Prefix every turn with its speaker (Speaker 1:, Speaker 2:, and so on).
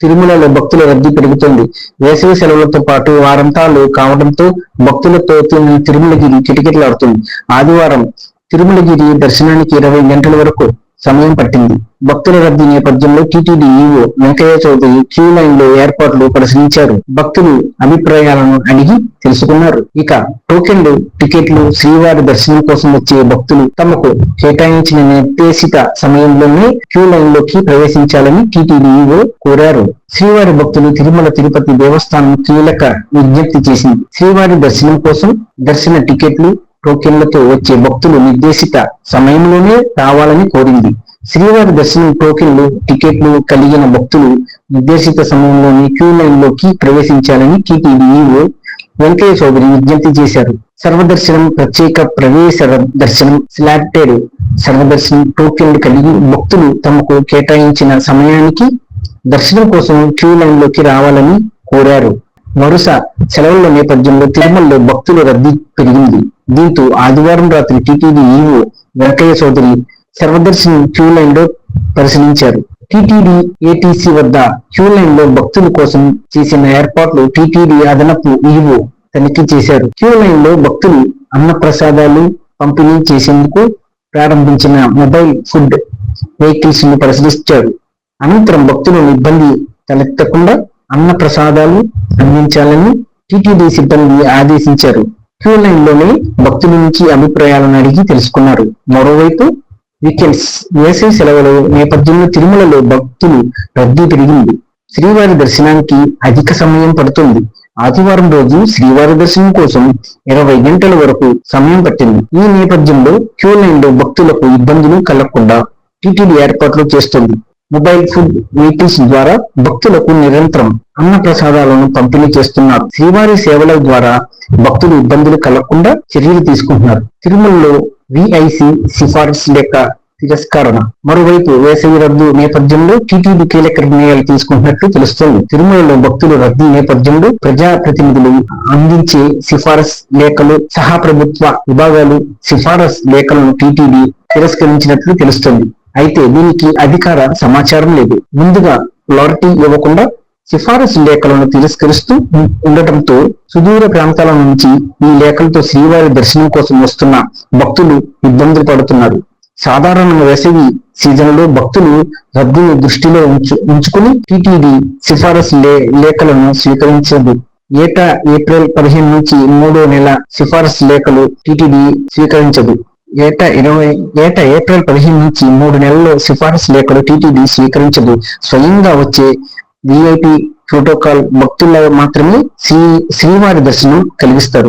Speaker 1: తిరుమలలో భక్తుల రద్దీ పెరుగుతోంది. వేసవి సెలవులతో పాటు వారంతాలు కావడంతో భక్తులతో తిరుమలగిరి కిటకిటలాడుతుంది. ఆదివారం తిరుమలగిరి దర్శనానికి ఇరవై గంటల వరకు సమయం పట్టింది. భక్తుల రద్దీ నేపథ్యంలో TTD EO Venkaiah Chowdary queue లైన్లో ఏర్పాట్లు పరిశీలించారు భక్తులు అభిప్రాయాలను అడిగి తెలుసుకున్నారు. ఇక టోకెన్లు టికెట్లు శ్రీవారి దర్శనం కోసం వచ్చే భక్తులు తమకు కేటాయించిన నిర్దేశిత సమయంలోనే క్యూ లైన్లోకి ప్రవేశించాలని టీటీడీ ఈవో కోరారు. శ్రీవారి భక్తులు తిరుమల తిరుపతి దేవస్థానం కీలక విజ్ఞప్తి చేసింది. శ్రీవారి దర్శనం కోసం దర్శన టికెట్లు టోకెన్లతో వచ్చే భక్తులు నిర్దేశిత సమయంలోనే రావాలని కోరింది. శ్రీవారి దర్శనం టోకెన్లు టికెట్లు కలిగిన భక్తులు నిర్దేశిత సమయంలోనే క్యూ లైన్లోకి ప్రవేశించాలని టీటీడీఓ వెంకయ్య చౌదరి విజ్ఞప్తి చేశారు. సర్వదర్శనం ప్రత్యేక ప్రవేశ దర్శనం స్లాటెడ్ సర్వదర్శనం టోకెన్లు కలిగి భక్తులు తమకు కేటాయించిన సమయానికి దర్శనం కోసం క్యూ లైన్లోకి రావాలని కోరారు. వరుస సెలవుల నేపథ్యంలో తిరుమలలో భక్తుల రద్దీ పెరిగింది. దీంతో ఆదివారం రాత్రి టీటీడీ ఈవో వెంకయ్య చౌదరి సర్వదర్శిని క్యూ లైన్లో పరిశీలించారు. టీటీడీ ఏటీసీ వద్ద క్యూ లైన్లో భక్తుల కోసం చేసిన ఏర్పాట్లు టీటీడీ అదనపు ఈవో తనిఖీ చేశారు. క్యూ లైన్లో భక్తులు అన్న ప్రసాదాలు పంపిణీ చేసేందుకు ప్రారంభించిన మొబైల్ ఫుడ్ వెహికల్స్ను పరిశీలించారు. అనంతరం భక్తులను ఇబ్బంది తలెత్తకుండా అన్న ప్రసాదాలు అందించాలని టీటీడీ సిబ్బంది ఆదేశించారు. క్యూ లైన్లోనే భక్తుల నుంచి అభిప్రాయాలను అడిగి తెలుసుకున్నారు. మరోవైపు వీకెండ్స్ వేసవి సెలవుల నేపథ్యంలో తిరుమలలో భక్తులు రద్దీ పెరిగింది. శ్రీవారి దర్శనానికి అధిక సమయం పడుతుంది. ఆదివారం రోజు శ్రీవారి దర్శనం కోసం ఇరవై గంటల వరకు సమయం పట్టింది. ఈ నేపథ్యంలో క్యూ లైన్లో భక్తులకు ఇబ్బందులు కలగకుండా టీటీడీ ఏర్పాట్లు చేస్తుంది. మొబైల్ ఫుడ్ వెహికల్స్ ద్వారా భక్తులకు నిరంతరం అన్న ప్రసాదాలను పంపిణీ చేస్తున్నారు. శ్రీవారి సేవల ద్వారా భక్తులు ఇబ్బందులు కలగకుండా చర్యలు తీసుకుంటున్నారు. తిరుమలలో విఐసి సిఫారసు లేక తిరస్కరణ. మరోవైపు వేసవి రద్దు నేపథ్యంలో టీటీడీ కీలక నిర్ణయాలు తీసుకుంటున్నట్లు తెలుస్తోంది. తిరుమలలో భక్తుల రద్దీ నేపథ్యంలో ప్రజాప్రతినిధులు అందించే సిఫారసు లేఖలు సహా ప్రభుత్వ విభాగాలు సిఫారసు లేఖలను టీటీడీ తిరస్కరించినట్లు తెలుస్తోంది. అయితే దీనికి అధికార సమాచారం లేదు. ముందుగా క్లారిటీ ఇవ్వకుండా సిఫారసు లేఖలను తిరస్కరిస్తూ ఉండటంతో సుదూర ప్రాంతాల నుంచి ఈ లేఖలతో శ్రీవారి దర్శనం కోసం వస్తున్న భక్తులు ఇబ్బందులు పడుతున్నారు. సాధారణ వేసవి సీజన్లో భక్తులు రద్దీని దృష్టిలో ఉంచు ఉంచుకుని టీటీడీ సిఫారసు లే లేఖలను స్వీకరించదు. ఏటా ఏప్రిల్ పదిహేను నుంచి మూడో నెల సిఫారసు లేఖలు టీటీడీ స్వీకరించదు. ఏటా ఇరవై ఏటా ఏప్రిల్ పదిహేను నుంచి మూడు నెలల్లో సిఫారసు లేఖలు టీటీడీ స్వీకరించదు. స్వయంగా వచ్చే విఐపి ప్రోటోకాల్ భక్తుల మాత్రమే శ్రీ శ్రీవారి దర్శనం కలిగిస్తారు.